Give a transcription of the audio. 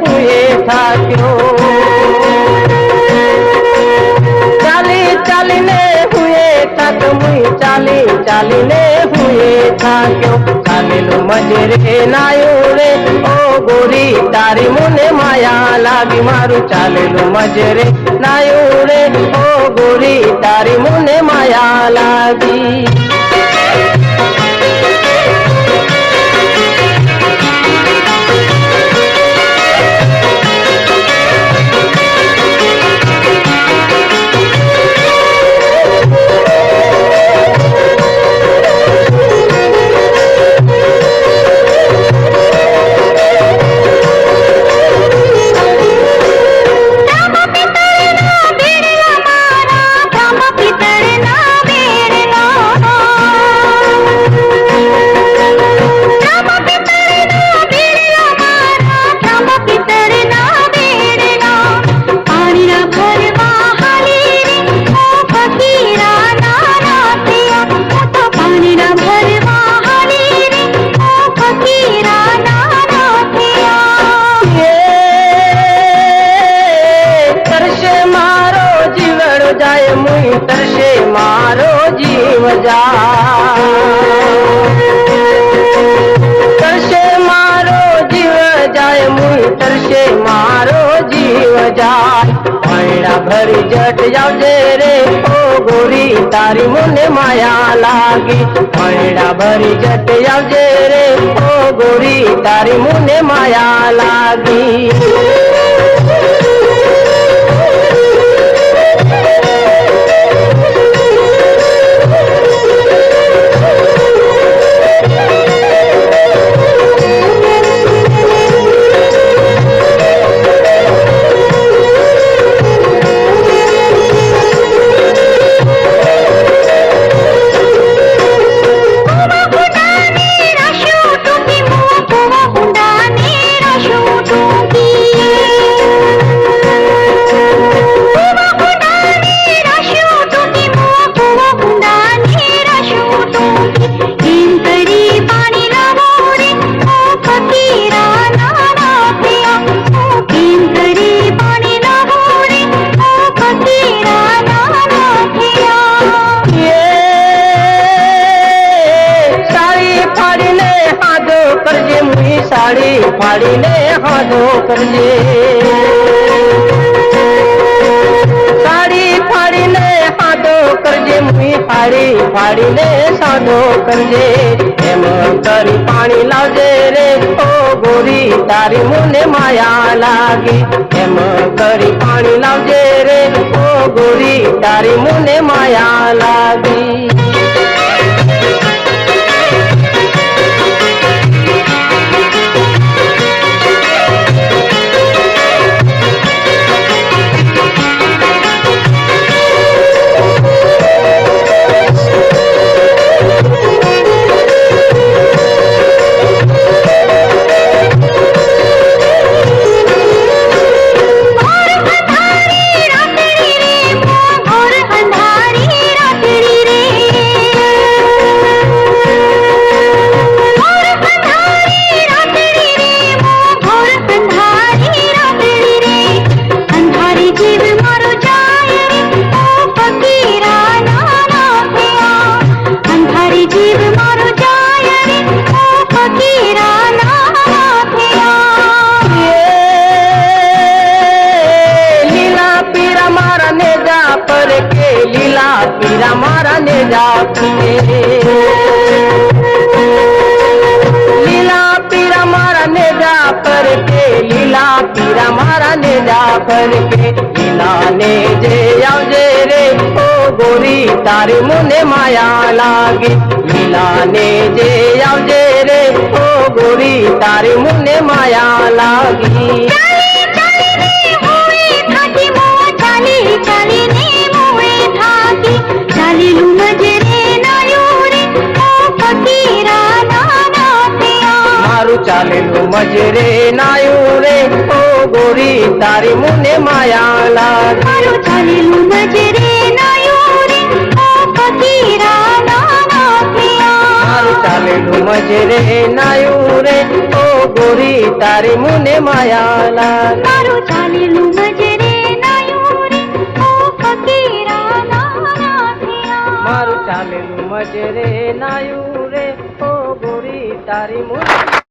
শুয়ে থাকো চালি চালিলে হুয়ে থাকো মুই চালি চালিলে হুয়ে থাকো চালিলো মজরে নায়ো রে ও গোরি, তারি মনে মায়া লাগি মারু। চালিলো মজরে নায়ো রে ও গোরি, তারি মনে মায়া লাগি। મુઈ મારો જીવ જા. તરશે મારો જીવ જાય મુઈ તરશે મારો જીવ જાય. પૈડા ભરી જટ જાવજે રે, ઓ ગોરી, તારી મુને માયા લાગી. પૈડા ભરી જટ આવજે રે, ઓ ગોરી, તારી મુને માયા લાગી. ફાડીને હાથો કરજે સાડી ફાડીને હાથો કરજે મુઈ ફાડી ફાડીને સાધો કરજે એમ કરી પાણી લાવજે રે, ઓ ગોરી, તારી મુને માયા લાગી. એમ કરી પાણી લાવજે રે, ઓ ગોરી, તારી મુને માયા લાગી. પીરા મારા ને લીલા પીરા મારા ને પર કે લીલા પીરા મારા ને પર કે લીલા ને જે આવજે રે, ઓ ગોરી, તારે મને માયા લાગે. લીલા ને જે આવજે રે, ઓ ગોરી, તારે મને માયા લાગી. મજરે નાયું રે ઓ ગોરી તારી મુને માયા લાગી મારું ચાલીલું નજરે નાયું રે ઓ ફકીરા નાના થયા. મારું ચાલેલું મજરે નાયું રે ઓ ગોરી તારી મુને માયા લાગી મારું ચાલીલું નજરે નાયું રે ઓ ફકીરા નાના થયા. મારું ચાલેલું મજરે નાયું રે ઓ ગોરી તારી મુરલી